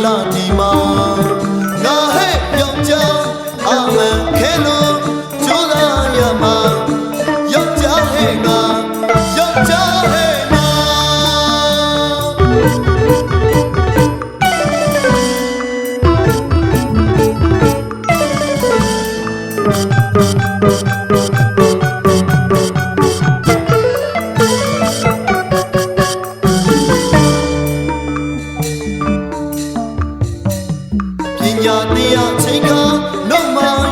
Là 吗 ရာတရားချိန်ကနောက်မှ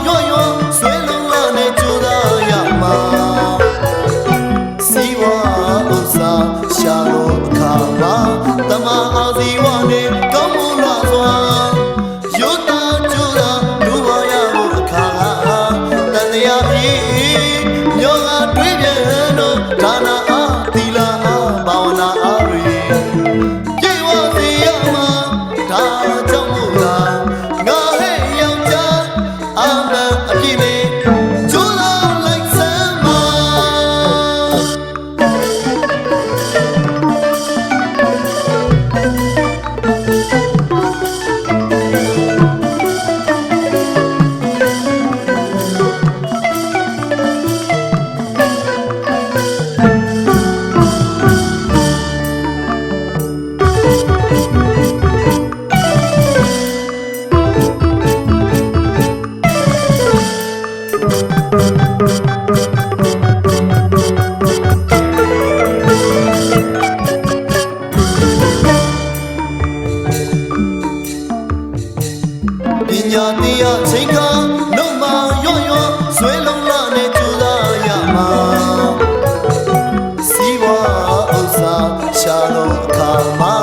သောအခါမှာ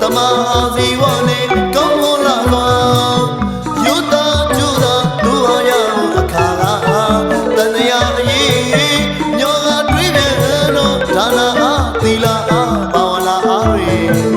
တမဟာဇီဝနဲ့ကောင်းမွန်လာပါယုတာကျူတာဒုဟာရအခါကတဏှာအရေးညောကတွေးတဲ့တော့ဒါနာသီလာဘာဝလာအားရေ